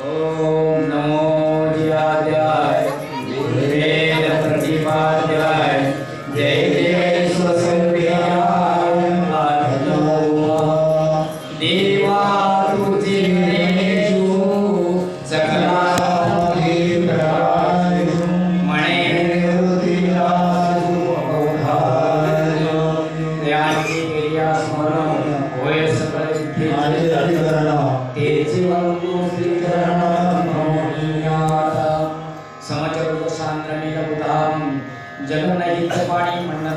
ओम नमो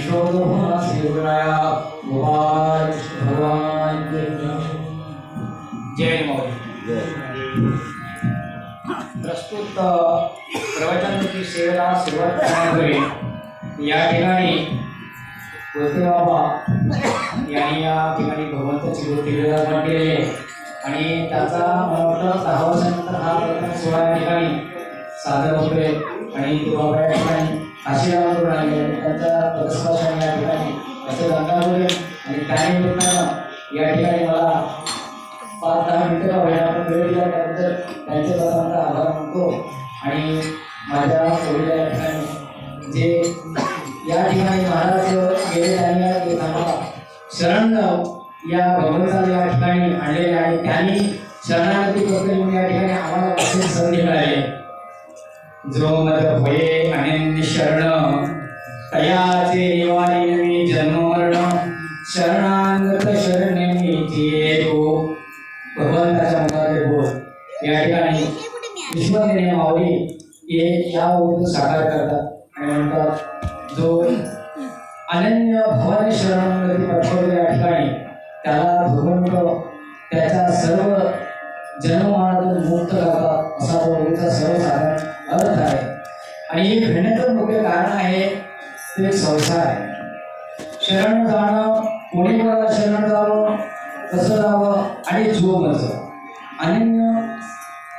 विश्वोदभुवन श्रीगुणाया भगवान भगवान जय प्रस्तुत प्रवचनाची सेवेला सुरुवात करण्यापूर्वी या ठिकाणी कोते बाबा यांनी या ठिकाणी भगवंताची गोष्टी निर्माण केलेली आहे. आणि त्याचा मला वाटतं सहा वर्षानंतर हा प्रकरण सोळा ठिकाणी सादर होतोय. आणि तो बाबा या ठिकाणी आशीर्वाद करून आले आणि त्यांच्या पदस्पर्शाने या ठिकाणी त्याचं गंगावले आणि त्यानिमित्तानं या ठिकाणी मला पाच दहा मिनिटं का होईना पण वेळ दिला त्याबद्दल त्यांचे सर्वांचा आभार मानतो. आणि माझ्या सोडीला या ठिकाणी जे या ठिकाणी महाराज गेले त्यांनी या ठिकाणी शरण या भगवंताला या ठिकाणी आणलेले आणि त्यांनी शरणागती करतोय म्हणून या ठिकाणी आम्हाला विशेष संधी मिळाली जो मत भये अनन्य शरण तयाचे निवारी मी जन्मवर्ण शरणांगत शरणे जिये तो. भगवंताच्या मुखाचे बोल या ठिकाणी विश्वदेने माऊली हे या ओळीतून साकार करतात आणि म्हणतात जो अनन्य भवानी शरणांगती पटवतो या ठिकाणी त्याला भगवंत त्याच्या सर्व जन्ममानातून मुक्त करतात. असा तो सर्व आहे आणि हे घेण्याचं मुख्य कारण आहे ते संसार आहे. शरण जाणं कोणी कोणाला शरण जावं कसं जावं आणि झोपायचं अनन्य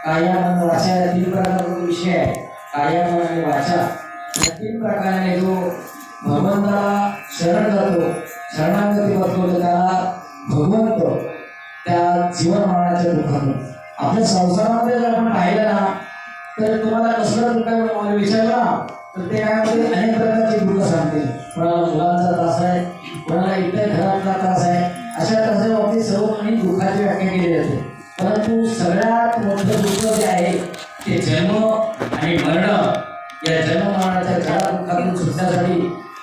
कायामन वाचा या तीन प्रकारचा विषय आहे कायामन आणि वाचा या तीन प्रकाराने जो भगवंताला शरण जातो शरणागती बसतो त्याला भगवंत त्या जीवनमानाच्या दुःखातून आपल्या संसारामध्ये जर आपण पाहिलं ना तर तुम्हाला कसलं दुःख विचारला? तर ते काय म्हणते अनेक प्रकारची दुःख सांगतील. कोणाला मुलांचा त्रास आहे कोणाला इतर घरातला त्रास आहे अशा त्रासाच्या बाबतीत सर्व कोणी दुःखाची व्याख्या केली जाते. परंतु सगळ्यात मोठं दुःख जे आहे ते जन्म आणि मरण. या जन्म मरणाच्या जडा दुःखातून सुटण्यासाठी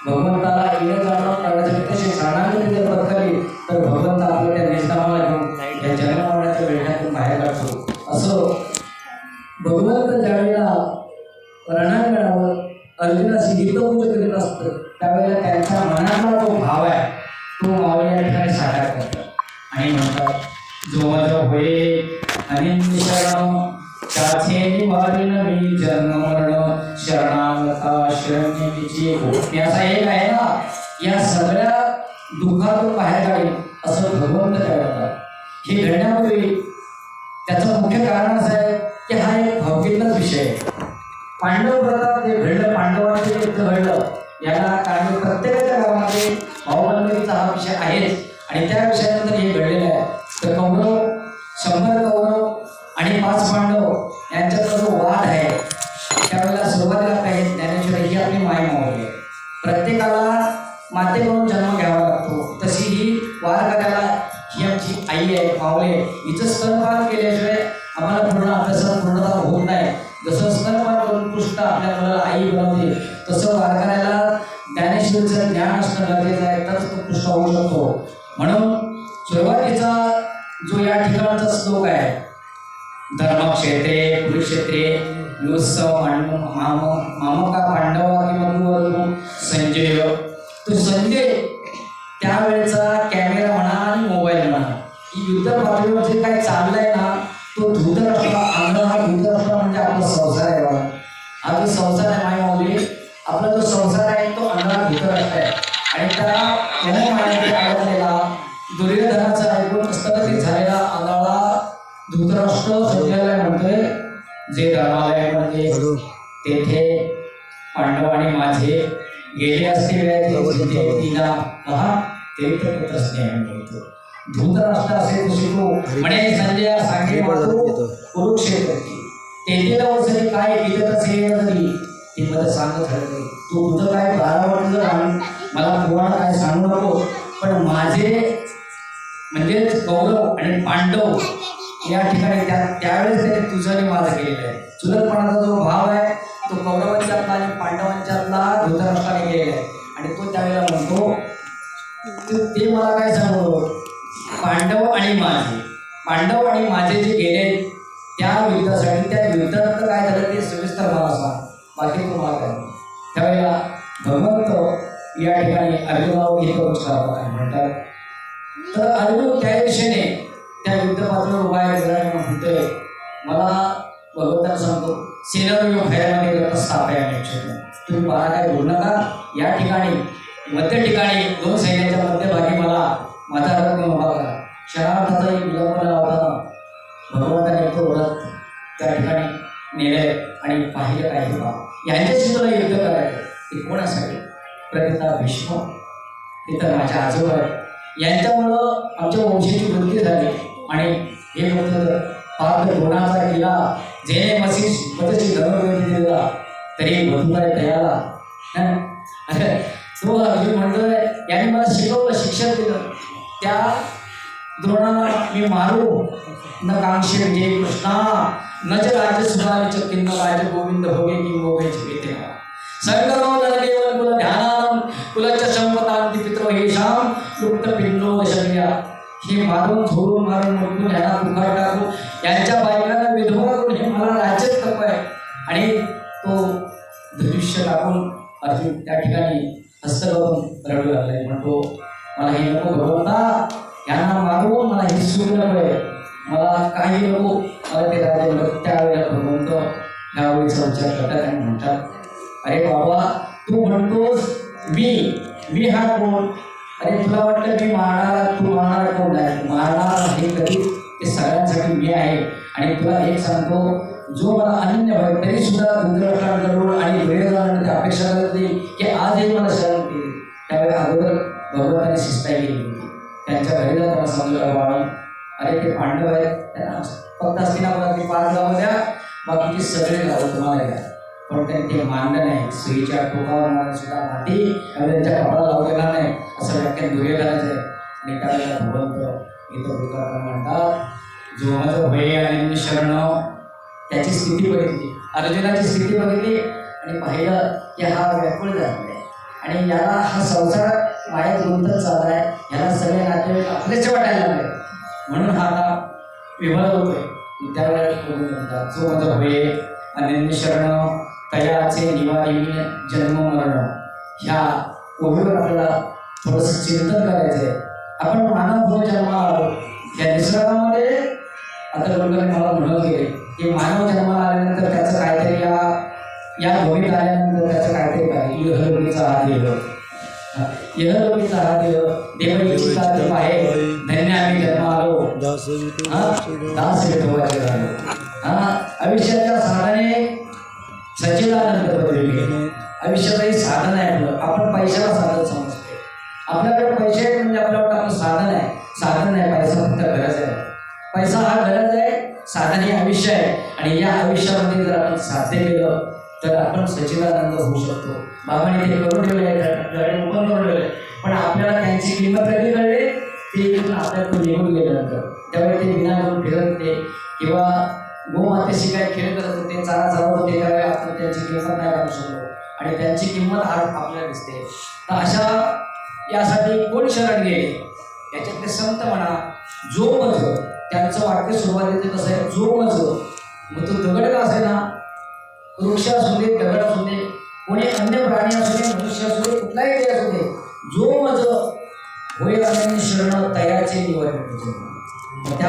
भगवंताला येणं जाणं करण्यासाठी तसे शरणागती जर तर होय अनिंद शरण त्याचे निवारण मी जन्म मरण शरणागता शरण्यमीची हो याचा एक आहे ना या सगळ्या दुःखातून बाहेर काढेल असं भगवंत काय होतात हे घडण्यापूर्वी त्याचं मुख्य कारण असं आहे की हा एक भावकीतलाच विषय आहे. पांडव व्रतात जे घडलं पांडवांचे युद्ध घडलं याला कारण प्रत्येकाच्या गावामध्ये भावबंधकीचा हा विषय आहेच. आणि त्या विषयाला आपली प्रत्येकाला माते म्हणून जन्म घ्यावा लागतो. तशी ही वार करायला ही आमची आई आहे मावळे हिचं स्तनपान केल्याशिवाय आम्हाला पूर्ण अभ्यासात पूर्णता होत नाही. जसं स्तनपान करून कृष्ण आपल्या मुलाला आई बनवते तसं वार करायला ज्ञानेश्वरीचं ज्ञान असणं गरजेचं आहे तरच तो कृष्ण होऊ शकतो. म्हणून सुरुवातीचा जो या ठिकाणचा श्लोक आहे धर्मक्षेत्रे कुरुक्षेत्रे युत्सव माम मामका पांडवा किंवा कुवरू संजय. तो संजय त्यावेळेचा कॅमेरा म्हणा आणि मोबाईल म्हणा ही युद्ध पातळीवर जे काही चाललंय जे धर्मालयामध्ये तेथे पांडव आणि माझे गेले असते वेळेत तिला पहा ते तर पुत्र स्नेह मिळतो. धृतराष्ट्र असे तो शिकू म्हणे संजय सांगे मातू कुरुक्षेत्रची. तेथील अवसरी काय विगत असेल तरी ती मला सांगत तू तुझं काय बारा वाटलं आणि मला काय सांगू नको पण माझे म्हणजेच कौरव आणि पांडव या ठिकाणी त्या त्यावेळेस त्याने तुझं आणि माझं केलेलं आहे. चुलतपणाचा जो भाव आहे तो कौरवांच्यातला आणि पांडवांच्यातला धृतराष्ट्राने केलेला आहे. आणि तो त्यावेळेला म्हणतो ते मला काय सांगू? पांडव आणि माझे. पांडव आणि माझे जे गेले त्या युद्धासाठी त्या युद्धात काय झालं ते सविस्तर मला सांग. बाकी तुम्हाला काय त्यावेळेला भगवंत या ठिकाणी अर्जुनावर हे करून काय म्हणतात तर अर्जुन त्या दिशेने त्या युद्ध पात्रावर उभा आहे म्हणतोय मला भगवंताला सांगतो सेनारोग्य भयामध्ये रथ स्थापया तुम्ही मला काय बोलू नका. या ठिकाणी मध्य ठिकाणी दोन सैन्याच्या मध्यभागी मला माझा रत्न उभा करा. एक विलंब लावताना भगवंताने तो रथ त्या ठिकाणी नेले आणि पाहिलं काय बा यांच्याशी तुला युद्ध करायचं. ते कोणासाठी? प्रतिता भीष्म. हे तर माझ्या आजोबा यांच्यामुळं आमच्या वंशाची वृद्धी झाली आणि हे होतं पार्थ गुणाचा केला जेणे मसी पदची धर्मवेदी दिला तरी बंधुकाय तयाला हं? तो अर्जुन म्हणतोय याने मला शिकवलं शिक्षण दिलं. त्या द्रोणाला मी मारू. न कांक्षे विजय कृष्णा न च राज्य सुधारिच किन्न राज्य गोविंद भोगे की मोगे चिकिते संगरो नरदेवन कुल ध्यानानं कुलच संपतांती पितरो हेशाम लुप्त पिंडो वशमिया हे मारून झोडून मारून मुटून ह्यांना दुखार टाकून यांच्या बायकांना विधवा करून हे मला राज्यच नको आहे. आणि तो धनुष्य टाकून अर्जुन त्या ठिकाणी हस्त करून रडू लागलाय. म्हणतो मला हे नको भगवंता यांना मारून मला हे सुख नको आहे. मला काही नको. मला ते राज्य नको त्यावेळेला भगवंत ह्यावेळीचा विचार करतात आणि म्हणतात अरे बाबा तू म्हणतोस मी मी हा कोण? अरे तुला वाटलं मी मारणार तू मारणार कोण नाही? मारणार हे कधी? ते सगळ्यांसाठी मी आहे. आणि तुला एक सांगतो जो मला अनन्य भाव तरी सुद्धा रुद्राष्ट्रांकडून आणि दुर्योधनाकडून अपेक्षा करत नाही की आजही मला शरण केली त्यावेळी अगोदर भगवंताने शिस्ता केली होती. त्यांच्या घरी जाऊन त्यांना समजलं बाळा अरे ते पांडव आहेत त्यांना फक्त असतील आपण पाच गावं द्या बाकीची सगळे गावं तुम्हाला द्या पण ते मान्य नाही. स्त्रीच्या टोकावर मारलं सुद्धा माती आणि त्यांच्या कपडा लावलेला नाही असं वाक्य दुर्योधनाचं आहे आणि त्याला भगवंत इथं वृत्ताकडे म्हणतात. जो माझं भय आणि शरण त्याची स्थिती बघितली. अर्जुनाची स्थिती बघितली आणि पाहिलं की हा व्याकुळ झाला. आहे आणि याला हा संसार मायात गुंतत चाललाय. याला सगळे नातेवाईक आपलेच वाटायला लागले. म्हणून हा विभाग होतोय. त्यावेळेला जो माझं भय अनन्य शरण तयाचे निवारी जन्म मरण. ह्या ओढीवर आपल्याला थोडंसं चिंतन करायचं आहे आपण मानव म्हणून जन्माला. आलो या निसर्गामध्ये आता लोकांनी मला म्हणत गेले की मानव जन्माला आल्यानंतर त्याचं काहीतरी या या भूमीत आल्यानंतर त्याचं काहीतरी काय? इहलोकीचा हा देह हा, इहलोकीचा हा देह देवळीचा देव आहे. धन्य आम्ही जन्म आलो हा? दास विठोबाचे झालो हा? आयुष्याच्या साधने सच्चिदानंद पदवी आयुष्याचं हे साधन आहे आपलं. आपण पैशाला साधन समजतो आपल्याकडे पैसे आहेत म्हणजे आपल्याला वाटतं आपलं साधन आहे. साधन नाही पैसा फक्त गरज आहे. पैसा हा गरज आहे साधन हे आयुष्य आहे. आणि या आयुष्यामध्ये जर आपण साध्य केलं तर आपण सच्चिदानंद होऊ शकतो. बाबांनी ते करून ठेवले डोळे ओपन करून ठेवले पण आपल्याला त्यांची किंमत कधी कळली? ते आपल्याकडून निघून गेल्यानंतर. त्यामुळे ते विना करून फिरत नाही किंवा गोमातेशी काय खेळ करत होते चारा चालवत होते त्यावेळी आपण त्यांची किंमत नाही करू शकलो. आणि त्यांची किंमत आज आपल्याला दिसते. तर अशा यासाठी कोण शरण गेले? याच्यात ते संत म्हणा जो मज त्यांचं वाक्य सुरुवातीचं कसं आहे जो मज मग तो दगड का असे ना वृक्ष असू दे दगड असू दे कोणी अन्य प्राणी असू दे मनुष्य असू दे कुठलाही ते असू दे जो मज होय शरण तयाचे निवड त्या